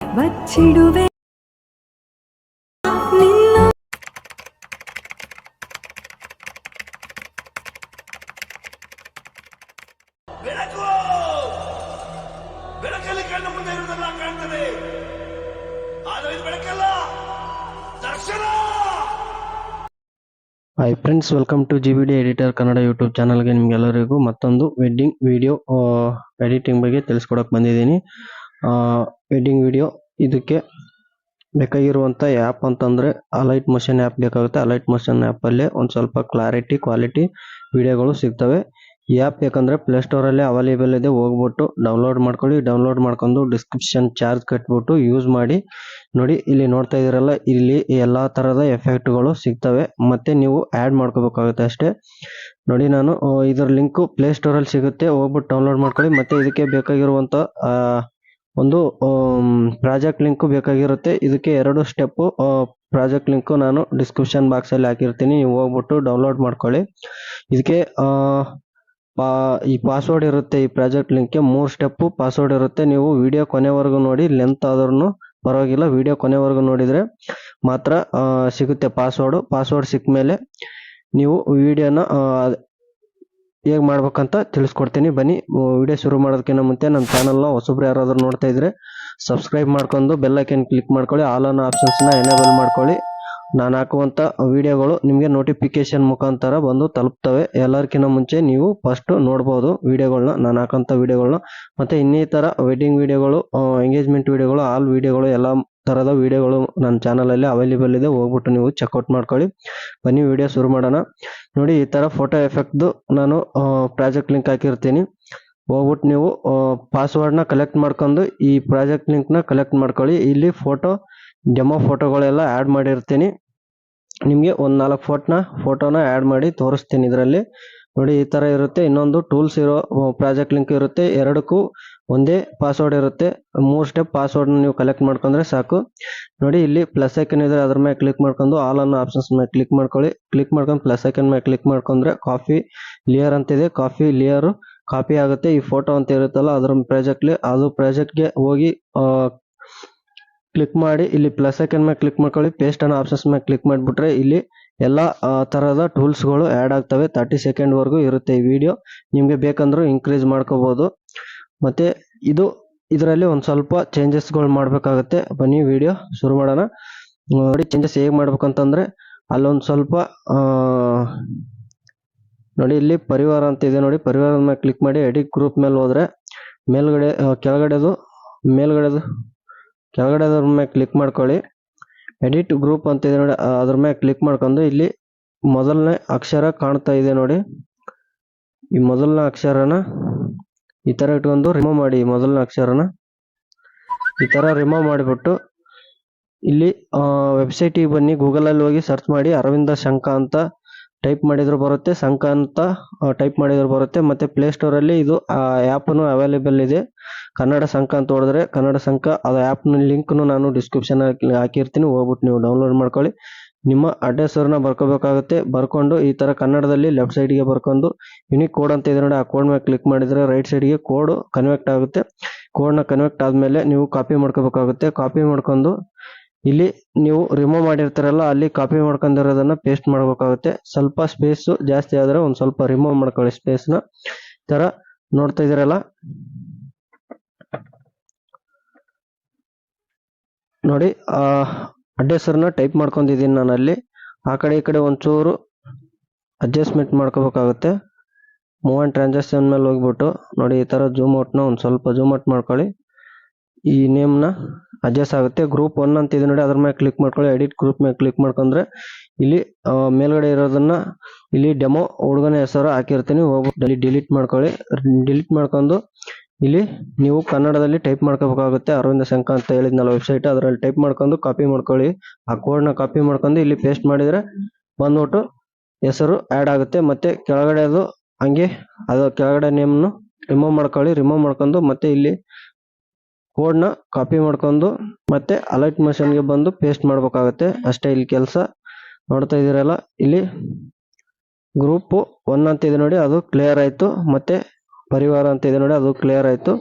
ಬಚ್ಚಿಡುವೆ ನಿನ್ನ ಬೆಳಕು! ಬೆಳಕಲ್ಲಿ ಕಣ್ಣು ಮುಂದೆ ಇರುವುದನ್ನ ಕಾಣ್ತದೆ. ಆದರೆ ಇದು ಬೆಳಕಲ್ಲ ದರ್ಶನ! Hi friends welcome to G D editor Kannada YouTube ಚಾನಲ್ಗೆ ನಿಮಗೆಲ್ಲರಿಗೂ ಮತ್ತೊಂದು ವೆಡ್ಡಿಂಗ್ ವಿಡಿಯೋ ಎಡಿಟಿಂಗ್ ಬಗ್ಗೆ ತಿಳಿಸ್ಕೊಡಕ್ಕೆ ಬಂದಿದ್ದೀನಿ. ವೆಡ್ಡಿಂಗ್ ವಿಡಿಯೋ ಇದಕ್ಕೆ ಬೇಕಾಗಿರುವಂಥ ಆ್ಯಪ್ ಅಂತಂದರೆ ಅಲೈಟ್ ಮೋಷನ್ ಆ್ಯಪ್ ಬೇಕಾಗುತ್ತೆ. ಅಲೈಟ್ ಮೋಷನ್ ಆ್ಯಪಲ್ಲೇ ಒಂದು ಸ್ವಲ್ಪ ಕ್ಲಾರಿಟಿ ಕ್ವಾಲಿಟಿ ವಿಡಿಯೋಗಳು ಸಿಗ್ತವೆ. ಈ ಆ್ಯಪ್ ಬೇಕಂದರೆ ಪ್ಲೇಸ್ಟೋರಲ್ಲೇ ಅವೈಲೇಬಲ್ ಇದೆ. ಹೋಗ್ಬಿಟ್ಟು ಡೌನ್ಲೋಡ್ ಮಾಡ್ಕೊಳ್ಳಿ. ಡೌನ್ಲೋಡ್ ಮಾಡ್ಕೊಂಡು ಡಿಸ್ಕ್ರಿಪ್ಷನ್ ಚಾರ್ಜ್ ಕಟ್ಬಿಟ್ಟು ಯೂಸ್ ಮಾಡಿ. ನೋಡಿ, ಇಲ್ಲಿ ನೋಡ್ತಾ ಇದ್ದೀರಲ್ಲ, ಇಲ್ಲಿ ಎಲ್ಲಾ ಥರದ ಎಫೆಕ್ಟ್ಗಳು ಸಿಗ್ತವೆ. ಮತ್ತೆ ನೀವು ಆಡ್ ಮಾಡ್ಕೋಬೇಕಾಗುತ್ತೆ ಅಷ್ಟೇ. ನೋಡಿ, ನಾನು ಇದರ ಲಿಂಕ್ ಪ್ಲೇ ಸ್ಟೋರ್ ಅಲ್ಲಿ ಸಿಗುತ್ತೆ. ಹೋಗ್ಬಿಟ್ಟು ಡೌನ್ಲೋಡ್ ಮಾಡ್ಕೊಳ್ಳಿ. ಮತ್ತೆ ಇದಕ್ಕೆ ಬೇಕಾಗಿರುವಂಥ ಒಂದು ಪ್ರಾಜೆಕ್ಟ್ ಲಿಂಕ್ ಬೇಕಾಗಿರುತ್ತೆ. ಇದಕ್ಕೆ ಎರಡು ಸ್ಟೆಪ್ ಪ್ರಾಜೆಕ್ಟ್ ಲಿಂಕ್ ನಾನು ಡಿಸ್ಕ್ರಿಪ್ಷನ್ ಬಾಕ್ಸ್ ಅಲ್ಲಿ ಹಾಕಿರ್ತೀನಿ. ನೀವು ಹೋಗ್ಬಿಟ್ಟು ಡೌನ್ಲೋಡ್ ಮಾಡ್ಕೊಳ್ಳಿ. ಇದಕ್ಕೆ ಪಾ- ಈ ಪಾಸ್ವರ್ಡ್ ಇರುತ್ತೆ ಈ ಪ್ರಾಜೆಕ್ಟ್ ಲಿಂಕ್ಗೆ ಮೂರು ಸ್ಟೆಪ್ಪು ಪಾಸ್ವರ್ಡ್ ಇರುತ್ತೆ. ನೀವು ವಿಡಿಯೋ ಕೊನೆವರೆಗೂ ನೋಡಿ ಲೆಂತ್ ಆದ್ರೂ ಪರವಾಗಿಲ್ಲ. ವಿಡಿಯೋ ಕೊನೆವರೆಗೂ ನೋಡಿದ್ರೆ ಮಾತ್ರ ಸಿಗುತ್ತೆ ಪಾಸ್ವರ್ಡ್ ಪಾಸ್ವರ್ಡ್ ಸಿಕ್ಕ ಮೇಲೆ ನೀವು ವಿಡಿಯೋನ ಹೇಗೆ ಮಾಡ್ಬೇಕಂತ ತಿಳಿಸ್ಕೊಡ್ತೀನಿ. ಬನ್ನಿ ವಿಡಿಯೋ ಶುರು ಮಾಡೋದಕ್ಕಿಂತ ಮುಂಚೆ ನಮ್ಮ ಚಾನಲ್ನ ಹೊಸಬ್ರು ಯಾರಾದರೂ ನೋಡ್ತಾ ಇದ್ರೆ ಸಬ್ಸ್ಕ್ರೈಬ್ ಮಾಡ್ಕೊಂಡು ಬೆಲ್ಲೈಕನ್ ಕ್ಲಿಕ್ ಮಾಡ್ಕೊಳ್ಳಿ. ಆಲ್ ಆನ್ ಆಪ್ಷನ್ಸ್ನ ಎನೇಬಲ್ ಮಾಡ್ಕೊಳ್ಳಿ. ನಾನು ಹಾಕುವಂಥ ವಿಡಿಯೋಗಳು ನಿಮಗೆ ನೋಟಿಫಿಕೇಶನ್ ಮುಖಾಂತರ ಬಂದು ತಲುಪ್ತವೆ. ಎಲ್ಲರಿಗಿಂತ ಮುಂಚೆ ನೀವು ಫಸ್ಟು ನೋಡ್ಬೋದು ವೀಡಿಯೋಗಳನ್ನ ನಾನು ಹಾಕೋಂಥ ವೀಡಿಯೋಗಳನ್ನ ಮತ್ತೆ ಇನ್ನಿತರ ವೆಡ್ಡಿಂಗ್ ವೀಡಿಯೋಗಳು ಎಂಗೇಜ್ಮೆಂಟ್ ವೀಡಿಯೋಗಳು ಆಲ್ ವೀಡಿಯೋಗಳು, ಎಲ್ಲ ಥರದ ವೀಡಿಯೋಗಳು ನನ್ನ ಚಾನಲಲ್ಲಿ ಅವೈಲೇಬಲ್ ಇದೆ. ಹೋಗ್ಬಿಟ್ಟು ನೀವು ಚೆಕ್ಔಟ್ ಮಾಡ್ಕೊಳ್ಳಿ. ಬನ್ನಿ ವಿಡಿಯೋ ಶುರು ಮಾಡೋಣ. ನೋಡಿ, ಈ ಥರ ಫೋಟೋ ಎಫೆಕ್ಟ್ದು ನಾನು ಪ್ರಾಜೆಕ್ಟ್ ಲಿಂಕ್ ಹಾಕಿರ್ತೀನಿ. ಹೋಗ್ಬಿಟ್ಟು ನೀವು ಪಾಸ್ವರ್ಡ್ನ ಕಲೆಕ್ಟ್ ಮಾಡ್ಕೊಂಡು ಈ ಪ್ರಾಜೆಕ್ಟ್ ಲಿಂಕ್ನ ಕಲೆಕ್ಟ್ ಮಾಡ್ಕೊಳ್ಳಿ. ಇಲ್ಲಿ ಫೋಟೋ ಡೆಮೋ ಫೋಟೋಗಳೆಲ್ಲ ಆ್ಯಡ್ ಮಾಡಿರ್ತೀನಿ. ನಿಮಗೆ ಒಂದು ನಾಲ್ಕು ಫೋಟೋನ ಫೋಟೋನ ಆ್ಯಡ್ ಮಾಡಿ ತೋರಿಸ್ತೀನಿ ಇದರಲ್ಲಿ. ನೋಡಿ, ಈ ಥರ ಇರುತ್ತೆ. ಇನ್ನೊಂದು ಟೂಲ್ಸ್ ಇರೋ ಪ್ರಾಜೆಕ್ಟ್ ಲಿಂಕ್ ಇರುತ್ತೆ. ಎರಡಕ್ಕೂ ಒಂದೇ ಪಾಸ್ವರ್ಡ್ ಇರುತ್ತೆ. ಮೂರು ಸ್ಟೆಪ್ ಪಾಸ್ವರ್ಡ್ನ ನೀವು ಕಲೆಕ್ಟ್ ಮಾಡ್ಕೊಂಡ್ರೆ ಸಾಕು. ನೋಡಿ, ಇಲ್ಲಿ ಪ್ಲಸ್ ಐಕನ್ ಇದೆ ಅದ್ರ ಮೇಲೆ ಕ್ಲಿಕ್ ಮಾಡ್ಕೊಂಡು ಆಲ್ ಅನ್ನೋ ಆಪ್ಷನ್ಸ್ ಮೇಲೆ ಕ್ಲಿಕ್ ಮಾಡ್ಕೊಳ್ಳಿ. ಕ್ಲಿಕ್ ಮಾಡ್ಕೊಂಡು ಪ್ಲಸ್ ಐಕನ್ ಮೇಲೆ ಕ್ಲಿಕ್ ಮಾಡ್ಕೊಂಡ್ರೆ ಕಾಫಿ ಲಿಯರ್ ಅಂತಿದೆ ಕಾಫಿ ಲಿಯರ್ ಕಾಪಿ ಆಗುತ್ತೆ. ಈ ಫೋಟೋ ಅಂತ ಇರುತ್ತಲ್ಲ, ಅದ್ರ ಪ್ರಾಜೆಕ್ಟ್ಲಿ ಅದು ಪ್ರಾಜೆಕ್ಟ್ಗೆ ಹೋಗಿ ಕ್ಲಿಕ್ ಮಾಡಿ, ಇಲ್ಲಿ ಪ್ಲಸ್ ಐಕನ್ ಮೇಲೆ ಕ್ಲಿಕ್ ಮಾಡ್ಕೊಳ್ಳಿ ಪೇಸ್ಟ್ ಅನ್ನೋ ಆಪ್ಷನ್ಸ್ ಮೇಲೆ ಕ್ಲಿಕ್ ಮಾಡಿಬಿಟ್ರೆ ಇಲ್ಲಿ ಎಲ್ಲ ಥರದ ಟೂಲ್ಸ್ಗಳು ಆ್ಯಡ್ ಆಗ್ತವೆ. ತರ್ಟಿ ಸೆಕೆಂಡ್ವರೆಗೂ ಇರುತ್ತೆ ಈ ವಿಡಿಯೋ ನಿಮಗೆ ಬೇಕಂದ್ರೂ ಇನ್ಕ್ರೀಸ್ ಮಾಡ್ಕೋಬೋದು. ಮತ್ತೆ ಇದು, ಇದರಲ್ಲಿ ಒಂದು ಸ್ವಲ್ಪ ಚೇಂಜಸ್ಗಳು ಮಾಡಬೇಕಾಗುತ್ತೆ. ಬನ್ನಿ ವಿಡಿಯೋ ಶುರು ಮಾಡೋಣ. ನೋಡಿ ಚೇಂಜಸ್ ಹೇಗೆ ಮಾಡ್ಬೇಕಂತಂದರೆ, ಅಲ್ಲೊಂದು ಸ್ವಲ್ಪ ನೋಡಿ ಇಲ್ಲಿ ಪರಿವಾರ ಅಂತ ಇದೆ ನೋಡಿ. ಪರಿವಾರದ ಮೇಲೆ ಕ್ಲಿಕ್ ಮಾಡಿ ಎಡಿಟ್ ಗ್ರೂಪ್ ಮೇಲೆ ಹೋದರೆ ಮೇಲ್ಗಡೆ ಕೆಳಗಡೆದು, ಮೇಲ್ಗಡೆದು ಕೆಳಗಡೆದ್ರ ಮೇಲೆ ಕ್ಲಿಕ್ ಮಾಡ್ಕೊಳ್ಳಿ. ಎಡಿಟ್ ಗ್ರೂಪ್ ಅಂತ ಇದೆ ನೋಡಿ ಅದ್ರ ಮೇಲೆ ಕ್ಲಿಕ್ ಮಾಡ್ಕೊಂಡು ಇಲ್ಲಿ ಮೊದಲನೇ ಅಕ್ಷರ ಕಾಣ್ತಾ ಇದೆ ನೋಡಿ. ಈ ಮೊದಲನೇ ಅಕ್ಷರನ ಈ ಥರ ಇಟ್ಕೊಂಡು ರಿಮೂವ್ ಮಾಡಿ ಮೊದಲನೇ ಅಕ್ಷರನ. ಈ ಥರ ರಿಮೂವ್ ಮಾಡಿಬಿಟ್ಟು ಇಲ್ಲಿ ವೆಬ್ಸೈಟಿಗೆ ಬನ್ನಿ. ಗೂಗಲಲ್ಲಿ ಹೋಗಿ ಸರ್ಚ್ ಮಾಡಿ ಅರವಿಂದ ಶಂಕ ಅಂತ ಟೈಪ್ ಮಾಡಿದ್ರು ಬರುತ್ತೆ ಸಂಕ ಅಂತ ಟೈಪ್ ಮಾಡಿದ್ರು ಬರುತ್ತೆ, ಮತ್ತೆ ಪ್ಲೇಸ್ಟೋರಲ್ಲಿ ಇದು ಆ್ಯಪ್ನು ಅವೈಲೇಬಲ್ ಇದೆ. ಕನ್ನಡ ಸಂಕ ಅಂತ ಹೊಡೆದ್ರೆ ಕನ್ನಡ ಸಂಕ, ಅದು ಆ್ಯಪ್ನ ಲಿಂಕ್ನು ನಾನು ಡಿಸ್ಕ್ರಿಪ್ಷನ್ ಹಾಕಿರ್ತೀನಿ ಹೋಗ್ಬಿಟ್ಟು ನೀವು ಡೌನ್ಲೋಡ್ ಮಾಡ್ಕೊಳ್ಳಿ. ನಿಮ್ಮ ಅಡ್ರೆಸ್ಸನ್ನ ಬರ್ಕೋಬೇಕಾಗುತ್ತೆ, ಬರ್ಕೊಂಡು ಈ ಥರ ಕನ್ನಡದಲ್ಲಿ ಲೆಫ್ಟ್ ಸೈಡ್ಗೆ ಬರ್ಕೊಂಡು ಯುನಿಕ್ ಕೋಡ್ ಅಂತ ಇದೆ ನೋಡಿ, ಆ ಕೋಡ್ ಮೇಲೆ ಕ್ಲಿಕ್ ಮಾಡಿದ್ರೆ ರೈಟ್ ಸೈಡ್ಗೆ ಕೋಡ್ ಕನ್ವೆಕ್ಟ್ ಆಗುತ್ತೆ. ಕೋಡ್ನ ಕನ್ವೆಕ್ಟ್ ಆದಮೇಲೆ ನೀವು ಕಾಪಿ ಮಾಡ್ಕೋಬೇಕಾಗುತ್ತೆ. ಕಾಪಿ ಮಾಡ್ಕೊಂಡು ಇಲ್ಲಿ ನೀವು ರಿಮೂವ್ ಮಾಡಿರ್ತಾರಲ್ಲ, ಅಲ್ಲಿ ಕಾಪಿ ಮಾಡ್ಕೊಂಡಿರೋದನ್ನ ಪೇಸ್ಟ್ ಮಾಡ್ಬೇಕಾಗುತ್ತೆ. ಸ್ವಲ್ಪ ಸ್ಪೇಸ್ ಜಾಸ್ತಿ ಆದ್ರೆ ಒಂದ್ ಸ್ವಲ್ಪ ರಿಮೂವ್ ಮಾಡ್ಕೊಳ್ಳಿ ಸ್ಪೇಸ್ನ. ಈ ತರ ನೋಡ್ತಾ ಇದೀರಲ್ಲ ನೋಡಿ, ಆ ಅಡ್ರೆಸ್ಸರ್ನ ಟೈಪ್ ಮಾಡ್ಕೊಂಡಿದ್ದೀನಿ ನಾನು ಅಲ್ಲಿ ಆ ಕಡೆ ಈ ಕಡೆ ಒಂಚೂರು ಅಡ್ಜಸ್ಟ್ಮೆಂಟ್ ಮಾಡ್ಕೋಬೇಕಾಗುತ್ತೆ. ಮೂವ್ ಆ್ಯಂಡ್ ಟ್ರಾನ್ಸಾಕ್ಷನ್ ಮೇಲೆ ಹೋಗ್ಬಿಟ್ಟು ನೋಡಿ, ಈ ಥರ ಜೂಮ್ ಔಟ್ನ ಒಂದು ಸ್ವಲ್ಪ ಜೂಮ್ ಔಟ್ ಮಾಡ್ಕೊಳ್ಳಿ. ಈ ನೇಮ್ನ ಅಡ್ಜಸ್ಟ್ ಆಗುತ್ತೆ. ಗ್ರೂಪ್ ಒನ್ ಅಂತ ಇದೆ ನೋಡಿ, ಅದ್ರ ಮೇಲೆ ಕ್ಲಿಕ್ ಮಾಡ್ಕೊಳ್ಳಿ. ಎಡಿಟ್ ಗ್ರೂಪ್ ಮೇಲೆ ಕ್ಲಿಕ್ ಮಾಡ್ಕೊಂಡ್ರೆ ಇಲ್ಲಿ ಮೇಲ್ಗಡೆ ಇರೋದನ್ನ ಇಲ್ಲಿ ಡೆಮೋ ಹುಡುಗನ ಹೆಸರು ಹಾಕಿರ್ತೀನಿ. ಹೋಗ್ಬಿಟ್ಟು ಡಿಲೀಟ್ ಮಾಡ್ಕೊಳ್ಳಿ. ಡಿಲೀಟ್ ಮಾಡ್ಕೊಂಡು ಇಲ್ಲಿ ನೀವು ಕನ್ನಡದಲ್ಲಿ ಟೈಪ್ ಮಾಡ್ಕೋಬೇಕಾಗುತ್ತೆ. ಅರವಿಂದ ಶಂಕ ಅಂತ ಹೇಳಿದ್ನಲ್ಲ ವೆಬ್ಸೈಟ್ ಅದರಲ್ಲಿ ಟೈಪ್ ಮಾಡ್ಕೊಂಡು ಕಾಪಿ ಮಾಡ್ಕೊಳ್ಳಿ. ಆ ಕೋಡ್ನ ಕಾಪಿ ಮಾಡ್ಕೊಂಡು ಇಲ್ಲಿ ಪೇಸ್ಟ್ ಮಾಡಿದ್ರೆ ಬಂದ್ಬಿಟ್ಟು ಹೆಸರು ಆ್ಯಡ್ ಆಗುತ್ತೆ. ಮತ್ತೆ ಕೆಳಗಡೆ ಅದು ಹಂಗೆ, ಅದು ಕೆಳಗಡೆ ನೇಮ್ನು ರಿಮೂವ್ ಮಾಡ್ಕೊಳ್ಳಿ. ರಿಮೂವ್ ಮಾಡ್ಕೊಂಡು ಮತ್ತೆ ಇಲ್ಲಿ ಕೋಡ್ನ ಕಾಪಿ ಮಾಡ್ಕೊಂಡು ಮತ್ತೆ ಅಲರ್ಟ್ಗೆ ಬಂದು ಪೇಸ್ಟ್ ಮಾಡಬೇಕಾಗುತ್ತೆ. ಅಷ್ಟೇ ಇಲ್ಲಿ ಕೆಲಸ ನೋಡ್ತಾ ಇದ್ದೀರಲ್ಲ? ಇಲ್ಲಿ ಗ್ರೂಪು ಒನ್ ಅಂತ ಇದೆ ನೋಡಿ, ಅದು ಕ್ಲಿಯರ್ ಆಯಿತು. ಮತ್ತೆ ಪರಿವಾರ ಅಂತ ಇದೆ ನೋಡಿ, ಅದು ಕ್ಲಿಯರ್ ಆಯಿತು.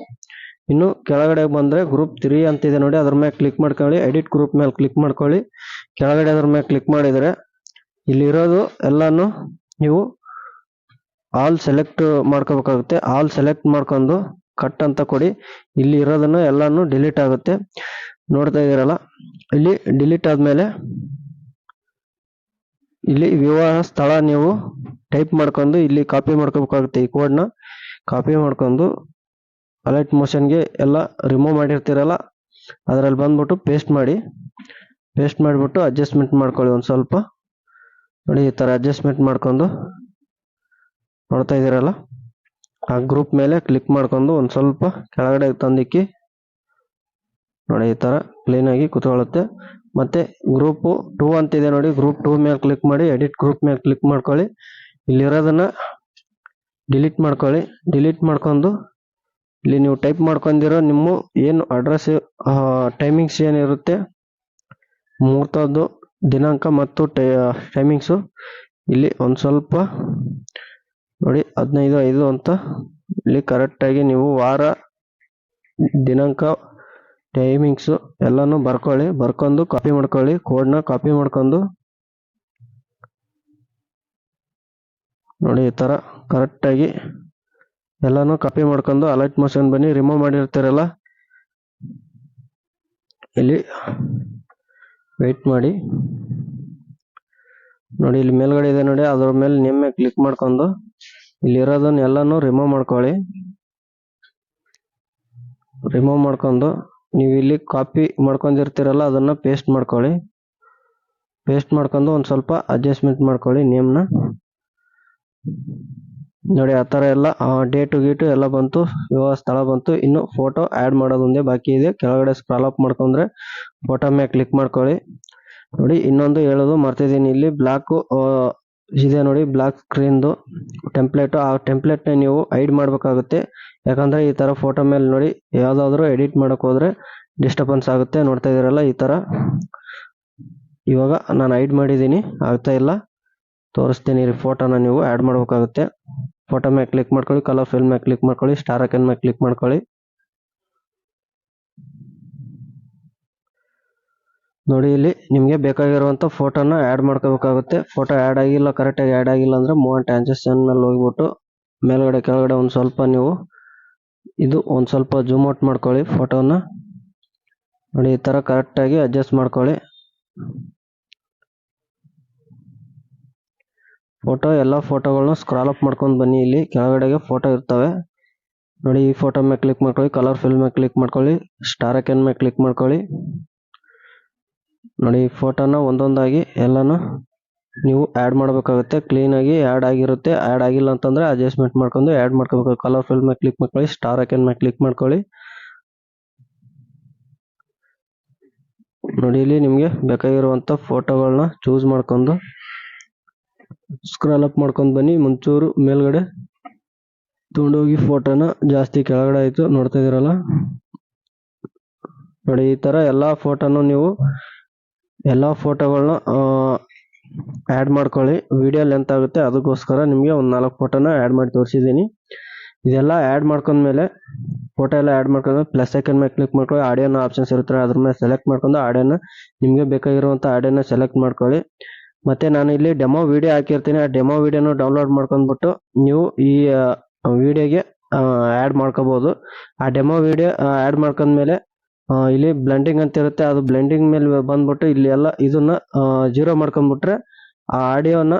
ಇನ್ನು ಕೆಳಗಡೆ ಬಂದರೆ ಗ್ರೂಪ್ ತ್ರೀ ಅಂತ ಇದೆ ನೋಡಿ, ಅದ್ರ ಮೇಲೆ ಕ್ಲಿಕ್ ಮಾಡ್ಕೊಳ್ಳಿ. ಎಡಿಟ್ ಗ್ರೂಪ್ ಮೇಲೆ ಕ್ಲಿಕ್ ಮಾಡ್ಕೊಳ್ಳಿ. ಕೆಳಗಡೆ ಅದ್ರ ಮೇಲೆ ಕ್ಲಿಕ್ ಮಾಡಿದರೆ ಇಲ್ಲಿರೋದು ಎಲ್ಲಾನು ನೀವು ಆಲ್ ಸೆಲೆಕ್ಟ್ ಮಾಡ್ಕೋಬೇಕಾಗುತ್ತೆ. ಆಲ್ ಸೆಲೆಕ್ಟ್ ಮಾಡ್ಕೊಂಡು ಕಟ್ ಅಂತ ಕೊಡಿ. ಇಲ್ಲಿ ಇರೋದನ್ನು ಎಲ್ಲಾನು ಡಿಲೀಟ್ ಆಗುತ್ತೆ. ನೋಡ್ತಾ ಇದ್ದೀರಲ್ಲ? ಇಲ್ಲಿ ಡಿಲೀಟ್ ಆದ್ಮೇಲೆ ಇಲ್ಲಿ ವಿವಾಹ ಸ್ಥಳ ನೀವು ಟೈಪ್ ಮಾಡ್ಕೊಂಡು ಇಲ್ಲಿ ಕಾಪಿ ಮಾಡ್ಕೋಬೇಕಾಗುತ್ತೆ ಈ ಕೋಡ್ನ ಕಾಪಿ ಮಾಡ್ಕೊಂಡು ಅಲರ್ಟ್ ಮೋಷನ್ಗೆ ಎಲ್ಲ ರಿಮೂವ್ ಮಾಡಿರ್ತೀರಲ್ಲ? ಅದರಲ್ಲಿ ಬಂದ್ಬಿಟ್ಟು ಪೇಸ್ಟ್ ಮಾಡಿ. ಪೇಸ್ಟ್ ಮಾಡಿಬಿಟ್ಟು ಅಡ್ಜಸ್ಟ್ಮೆಂಟ್ ಮಾಡ್ಕೊಳ್ಳಿ ಒಂದು ಸ್ವಲ್ಪ. ನೋಡಿ ಈ ಥರ ಅಡ್ಜಸ್ಟ್ಮೆಂಟ್ ಮಾಡ್ಕೊಂಡು ನೋಡ್ತಾ ಇದ್ದೀರಲ್ಲ? ಆ ಗ್ರೂಪ್ ಮೇಲೆ ಕ್ಲಿಕ್ ಮಾಡ್ಕೊಂಡು ಒಂದು ಸ್ವಲ್ಪ ಕೆಳಗಡೆ ತಂದಿಕ್ಕಿ. ನೋಡಿ ಈ ಥರ ಕ್ಲೀನಾಗಿ ಕುತ್ಕೊಳ್ಳುತ್ತೆ. ಮತ್ತೆ ಗ್ರೂಪು ಟೂ ಅಂತಿದೆ ನೋಡಿ ಗ್ರೂಪ್ ಟೂ ಮೇಲೆ ಕ್ಲಿಕ್ ಮಾಡಿ ಎಡಿಟ್ ಗ್ರೂಪ್ ಮೇಲೆ ಕ್ಲಿಕ್ ಮಾಡ್ಕೊಳ್ಳಿ. ಇಲ್ಲಿರೋದನ್ನ ಡಿಲೀಟ್ ಮಾಡ್ಕೊಳ್ಳಿ. ಡಿಲೀಟ್ ಮಾಡ್ಕೊಂಡು ಇಲ್ಲಿ ನೀವು ಟೈಪ್ ಮಾಡ್ಕೊಂಡಿರೋ ನಿಮ್ಮ ಏನು ಅಡ್ರೆಸ್ ಟೈಮಿಂಗ್ಸ್ ಏನಿರುತ್ತೆ, ಮುಹೂರ್ತದ್ದು, ದಿನಾಂಕ ಮತ್ತು ಟೈಮಿಂಗ್ಸು ಇಲ್ಲಿ ಒಂದು ಸ್ವಲ್ಪ ನೋಡಿ, ಹದಿನೈದು, ಐದು ಅಂತ. ಇಲ್ಲಿ ಕರೆಕ್ಟಾಗಿ ನೀವು ವಾರ, ದಿನಾಂಕ ಟೈಮಿಂಗ್ಸು ಎಲ್ಲನೂ ಬರ್ಕೊಳ್ಳಿ. ಬರ್ಕೊಂಡು ಕಾಪಿ ಮಾಡ್ಕೊಳ್ಳಿ. ಕೋಡ್ನ ಕಾಪಿ ಮಾಡ್ಕೊಂಡು. ನೋಡಿ, ಈ ಥರ ಕರೆಕ್ಟಾಗಿ ಎಲ್ಲನೂ ಕಾಪಿ ಮಾಡ್ಕೊಂಡು ಅಲರ್ಟ್ ಮೋಷನ್ ಬನ್ನಿ. ರಿಮೂವ್ ಮಾಡಿರ್ತೀರಲ್ಲ? ಇಲ್ಲಿ ವೆಯ್ಟ್ ಮಾಡಿ. ನೋಡಿ, ಇಲ್ಲಿ ಮೇಲ್ಗಡೆ ಇದೆ ನೋಡಿ. ಅದ್ರ ಮೇಲೆ ನಿಮ್ಮೆ ಕ್ಲಿಕ್ ಮಾಡ್ಕೊಂಡು. ಇಲ್ಲಿ ಇರೋದನ್ನ ಎಲ್ಲಾನು ರಿಮೂವ್ ಮಾಡ್ಕೊಳ್ಳಿ. ರಿಮೂವ್ ಮಾಡ್ಕೊಂಡು ನೀವು ಇಲ್ಲಿ ಕಾಪಿ ಮಾಡ್ಕೊಂಡಿರ್ತೀರಲ್ಲ, ಅದನ್ನ ಪೇಸ್ಟ್ ಮಾಡ್ಕೊಳ್ಳಿ. ಪೇಸ್ಟ್ ಮಾಡ್ಕೊಂಡು ಒಂದು ಸ್ವಲ್ಪ ಅಡ್ಜಸ್ಟ್ಮೆಂಟ್ ಮಾಡ್ಕೊಳ್ಳಿ ನೇಮ್ನ ನೋಡಿ, ಆ ಥರ ಎಲ್ಲ ಡೇಟು ಗೀಟು ಎಲ್ಲ ಬಂತು, ವಿವಾಹ ಸ್ಥಳ ಬಂತು. ಇನ್ನು ಫೋಟೋ ಆ್ಯಡ್ ಮಾಡೋದೊಂದೇ ಬಾಕಿ ಇದೆ. ಕೆಳಗಡೆ ಸ್ಕ್ರಾಲ್ ಅಪ್ ಮಾಡ್ಕೊಂಡ್ರೆ ಫೋಟೋ ಮೇಲೆ ಕ್ಲಿಕ್ ಮಾಡ್ಕೊಳ್ಳಿ. ನೋಡಿ, ಇನ್ನೊಂದು ಹೇಳೋದು ಮರ್ತಿದ್ದೀನಿ. ಇಲ್ಲಿ ಬ್ಲಾಕ್ ಇದೆ ನೋಡಿ ಬ್ಲಾಕ್ ಸ್ಕ್ರೀನ್ದು ಟೆಂಪ್ಲೇಟ್ ಆ ಟೆಂಪ್ಲೇಟ್ನ ನೀವು ಐಡ್ ಮಾಡಬೇಕಾಗುತ್ತೆ. ಯಾಕಂದ್ರೆ ಈ ಥರ ಫೋಟೋ ಮೇಲೆ ನೋಡಿ, ಯಾವುದಾದ್ರೂ ಎಡಿಟ್ ಮಾಡಕ್ ಹೋದ್ರೆ ಡಿಸ್ಟರ್ಬೆನ್ಸ್ ಆಗುತ್ತೆ. ನೋಡ್ತಾ ಇದ್ದೀರಲ್ಲ ಈ ಥರ ಇವಾಗ ನಾನು ಐಡ್ ಮಾಡಿದ್ದೀನಿ, ಆಗ್ತಾ ಇಲ್ಲ. ತೋರಿಸ್ತೀನಿ ರೀ ಫೋಟೋನ ನೀವು ಆ್ಯಡ್ ಮಾಡಬೇಕಾಗುತ್ತೆ. ಫೋಟೋ ಮೇಲೆ ಕ್ಲಿಕ್ ಮಾಡ್ಕೊಳ್ಳಿ ಕಲರ್ ಫಿಲ್ ಮೇಲೆ ಕ್ಲಿಕ್ ಮಾಡ್ಕೊಳ್ಳಿ ಸ್ಟಾರ್ ಐಕನ್ ಮೇಲೆ ಕ್ಲಿಕ್ ಮಾಡ್ಕೊಳ್ಳಿ. ನೋಡಿ ಇಲ್ಲಿ ನಿಮಗೆ ಬೇಕಾಗಿರುವಂಥ ಫೋಟೋನ ಆ್ಯಡ್ ಮಾಡ್ಕೋಬೇಕಾಗುತ್ತೆ. ಫೋಟೋ ಆ್ಯಡ್ ಆಗಿಲ್ಲ ಕರೆಕ್ಟಾಗಿ ಆ್ಯಡ್ ಆಗಿಲ್ಲ ಅಂದರೆ ಮೂವ್ ಟ್ರಾನ್ಸಾಕ್ಷನ್ ಮೇಲೆ ಹೋಗ್ಬಿಟ್ಟು ಮೇಲ್ಗಡೆ ಕೆಳಗಡೆ ಒಂದು ಸ್ವಲ್ಪ ನೀವು ಇದು ಒಂದು ಸ್ವಲ್ಪ ಜೂಮ್ ಔಟ್ ಮಾಡ್ಕೊಳ್ಳಿ ಫೋಟೋನ ನೋಡಿ ಈ ಥರ ಕರೆಕ್ಟಾಗಿ ಅಡ್ಜಸ್ಟ್ ಮಾಡ್ಕೊಳ್ಳಿ. ಫೋಟೋ ಎಲ್ಲ ಫೋಟೋಗಳನ್ನ ಸ್ಕ್ರಾಲ್ ಅಪ್ ಮಾಡ್ಕೊಂಡು ಬನ್ನಿ ಇಲ್ಲಿ. ಕೆಳಗಡೆಗೆ ಫೋಟೋ ಇರ್ತವೆ. ನೋಡಿ ಈ ಫೋಟೋ ಮೇಲೆ ಕ್ಲಿಕ್ ಮಾಡ್ಕೊಳ್ಳಿ. ಕಲರ್ ಫಿಲ್ ಮೇಲೆ ಕ್ಲಿಕ್ ಮಾಡ್ಕೊಳ್ಳಿ. ಸ್ಟಾರ್ ಐಕನ್ ಮೇಲೆ ಕ್ಲಿಕ್ ಮಾಡ್ಕೊಳ್ಳಿ. ನೋಡಿ ಈ ಫೋಟೋನ ಒಂದೊಂದಾಗಿ ಎಲ್ಲಾನು ನೀವು ಆ್ಯಡ್ ಮಾಡಬೇಕಾಗುತ್ತೆ. ಕ್ಲೀನಾಗಿ ಆ್ಯಡ್ ಆಗಿರುತ್ತೆ. ಆ್ಯಡ್ ಆಗಿಲ್ಲ ಅಂತಂದರೆ ಅಡ್ಜಸ್ಟ್ಮೆಂಟ್ ಮಾಡ್ಕೊಂಡು ಆ್ಯಡ್ ಮಾಡ್ಕೋಬೇಕು. ಕಲರ್ ಫಿಲ್ ಮೇಲೆ ಕ್ಲಿಕ್ ಮಾಡ್ಕೊಳ್ಳಿ. ಸ್ಟಾರ್ ಐಕನ್ ಮೇಲೆ ಕ್ಲಿಕ್ ಮಾಡ್ಕೊಳ್ಳಿ. ನೋಡಿ, ಇಲ್ಲಿ ನಿಮಗೆ ಬೇಕಾಗಿರುವಂಥ ಫೋಟೋಗಳನ್ನ ಚೂಸ್ ಮಾಡ್ಕೊಂಡು ಸ್ಕ್ರಾಲ್ ಅಪ್ ಮಾಡ್ಕೊಂಡು ಬನ್ನಿ. ಮುಂಚೂರು ಮೇಲ್ಗಡೆ ತೊಗೊಂಡೋಗಿ ಫೋಟೋನ ಜಾಸ್ತಿ ಕೆಳಗಡೆ ಆಯಿತು. ನೋಡ್ತಾ ಇದ್ದೀರಲ್ಲ ನೋಡಿ, ಈ ಥರ ಎಲ್ಲ ಫೋಟೋನು ನೀವು ಎಲ್ಲ ಫೋಟೋಗಳನ್ನ ಆ್ಯಡ್ ಮಾಡ್ಕೊಳ್ಳಿ. ವೀಡಿಯೋ ಲೆಂತ್ ಆಗುತ್ತೆ. ಅದಕ್ಕೋಸ್ಕರ ನಿಮಗೆ ಒಂದು ನಾಲ್ಕು ಫೋಟೋನ ಆ್ಯಡ್ ಮಾಡಿ ತೋರಿಸಿದ್ದೀನಿ. ಇದೆಲ್ಲ ಆ್ಯಡ್ ಮಾಡ್ಕೊಂಡ್ಮೇಲೆ ಫೋಟೋ ಎಲ್ಲ ಆ್ಯಡ್ ಮಾಡ್ಕೊಂಡ್ಮೇಲೆ ಪ್ಲಸ್ ಐಕನ್ ಮೇಲೆ ಕ್ಲಿಕ್ ಮಾಡ್ಕೊಳ್ಳಿ. ಆಡಿಯೋನ ಆಪ್ಷನ್ಸ್ ಇರುತ್ತೆ ಅದ್ರ ಮೇಲೆ ಸೆಲೆಕ್ಟ್ ಮಾಡ್ಕೊಂಡು ಆಡಿಯೋನ ನಿಮಗೆ ಬೇಕಾಗಿರುವಂಥ ಆಡಿಯೋನ ಸೆಲೆಕ್ಟ್ ಮಾಡ್ಕೊಳ್ಳಿ. ಮತ್ತು ನಾನು ಇಲ್ಲಿ ಡೆಮೋ ವೀಡಿಯೋ ಹಾಕಿರ್ತೀನಿ. ಆ ಡೆಮೋ ವೀಡಿಯೋನ ಡೌನ್ಲೋಡ್ ಮಾಡ್ಕೊಂಡ್ಬಿಟ್ಟು ನೀವು ಈ ವೀಡಿಯೋಗೆ ಆ್ಯಡ್ ಮಾಡ್ಕೋಬೋದು. ಆ ಡೆಮೋ ವೀಡಿಯೋ ಆ್ಯಡ್ ಮಾಡ್ಕೊಂಡ್ಮೇಲೆ ಇಲ್ಲಿ ಬ್ಲೆಂಡಿಂಗ್ ಅಂತ ಇರುತ್ತೆ. ಅದು ಬ್ಲೆಂಡಿಂಗ್ ಮೇಲೆ ಬಂದ್ಬಿಟ್ಟು ಇಲ್ಲಿ ಎಲ್ಲ ಇದನ್ನ ಜೀರೋ ಮಾಡ್ಕೊಂಡ್ಬಿಟ್ರೆ ಆ ಆಡಿಯೋನ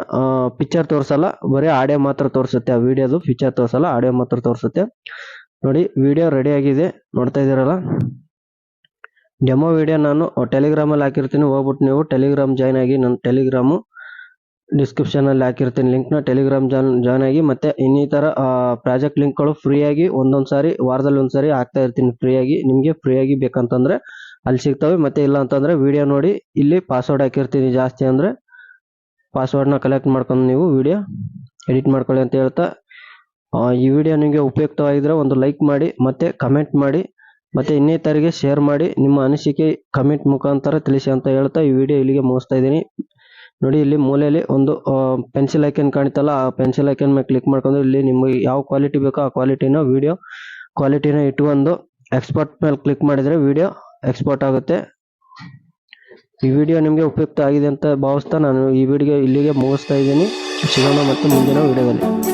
ಪಿಕ್ಚರ್ ತೋರಿಸಲ್ಲ. ಬರೀ ಆಡಿಯೋ ಮಾತ್ರ ತೋರಿಸುತ್ತೆ. ಆ ವಿಡಿಯೋದು ಪಿಕ್ಚರ್ ತೋರಿಸಲ್ಲ ಆಡಿಯೋ ಮಾತ್ರ ತೋರಿಸುತ್ತೆ. ನೋಡಿ ವಿಡಿಯೋ ರೆಡಿ ಆಗಿದೆ. ನೋಡ್ತಾ ಇದ್ದೀರಲ್ಲ? ಡೆಮೋ ವಿಡಿಯೋ ನಾನು ಟೆಲಿಗ್ರಾಮಲ್ಲಿ ಹಾಕಿರ್ತೀನಿ. ಹೋಗ್ಬಿಟ್ಟು ನೀವು ಟೆಲಿಗ್ರಾಮ್ ಜಾಯ್ನ್ ಆಗಿ, ನನ್ನ ಟೆಲಿಗ್ರಾಮು ಡಿಸ್ಕ್ರಿಪ್ಷನಲ್ಲಿ ಹಾಕಿರ್ತೀನಿ. ಲಿಂಕ್ನ ಟೆಲಿಗ್ರಾಮ್ ಜಾನ್ ಜಾಯ್ನ್ ಆಗಿ ಮತ್ತೆ ಇನ್ನಿತರ ಪ್ರಾಜೆಕ್ಟ್ ಲಿಂಕ್ಗಳು ಫ್ರೀಯಾಗಿ ಒಂದೊಂದು ಸಾರಿ, ವಾರದಲ್ಲಿ ಒಂದು ಸಾರಿ ಹಾಕ್ತಾ ಇರ್ತೀನಿ ಫ್ರೀಯಾಗಿ ನಿಮಗೆ ಫ್ರೀಯಾಗಿ ಬೇಕಂತಂದರೆ ಅಲ್ಲಿ ಸಿಗ್ತವೆ. ಮತ್ತೆ ಇಲ್ಲ ಅಂತಂದರೆ ವಿಡಿಯೋ ನೋಡಿ, ಇಲ್ಲಿ ಪಾಸ್ವರ್ಡ್ ಹಾಕಿರ್ತೀನಿ ಜಾಸ್ತಿ ಅಂದರೆ ಪಾಸ್ವರ್ಡ್ನ ಕಲೆಕ್ಟ್ ಮಾಡ್ಕೊಂಡು ನೀವು ವಿಡಿಯೋ ಎಡಿಟ್ ಮಾಡ್ಕೊಳ್ಳಿ ಅಂತ ಹೇಳ್ತಾ ಈ ವಿಡಿಯೋ ನಿಮಗೆ ಉಪಯುಕ್ತವಾಗಿದ್ದರೆ ಒಂದು ಲೈಕ್ ಮಾಡಿ, ಮತ್ತೆ ಕಮೆಂಟ್ ಮಾಡಿ, ಮತ್ತೆ ಇನ್ನಿತರಿಗೆ ಶೇರ್ ಮಾಡಿ, ನಿಮ್ಮ ಅನಿಸಿಕೆ ಕಮೆಂಟ್ ಮುಖಾಂತರ ತಿಳಿಸಿ ಅಂತ ಹೇಳ್ತಾ ಈ ವಿಡಿಯೋ ಇಲ್ಲಿಗೆ ಮುಗಿಸ್ತಾ ಇದ್ದೀನಿ. ನೋಡಿ, ಇಲ್ಲಿ ಮೂಲೆಯಲ್ಲಿ ಒಂದು ಪೆನ್ಸಿಲ್ ಐಕನ್ ಕಾಣುತ್ತಲ್ಲ, ಆ ಪೆನ್ಸಿಲ್ ಐಕನ್ ಮೇಲೆ ಕ್ಲಿಕ್ ಮಾಡ್ಕೊಂಡು ಇಲ್ಲಿ ನಿಮಗೆ ಯಾವ ಕ್ವಾಲಿಟಿ ಬೇಕೋ ಆ ಕ್ವಾಲಿಟಿನ ವಿಡಿಯೋ ಕ್ವಾಲಿಟಿನ ಇಟ್ಕೊಂಡು ಎಕ್ಸ್ಪೋರ್ಟ್ ಮೇಲೆ ಕ್ಲಿಕ್ ಮಾಡಿದರೆ ವಿಡಿಯೋ ಎಕ್ಸ್ಪೋರ್ಟ್ ಆಗುತ್ತೆ. ಈ ವಿಡಿಯೋ ನಿಮಗೆ ಉಪಯುಕ್ತ ಆಗಿದೆ ಅಂತ ಭಾವಿಸ್ತಾ ನಾನು ಈ ವಿಡಿಯೋ ಇಲ್ಲಿಗೆ ಮುಗಿಸ್ತಾ ಇದ್ದೀನಿ. ಸಿಗೋಣ ಮತ್ತು ಮುಂದಿನ ವಿಡಿಯೋದಲ್ಲಿ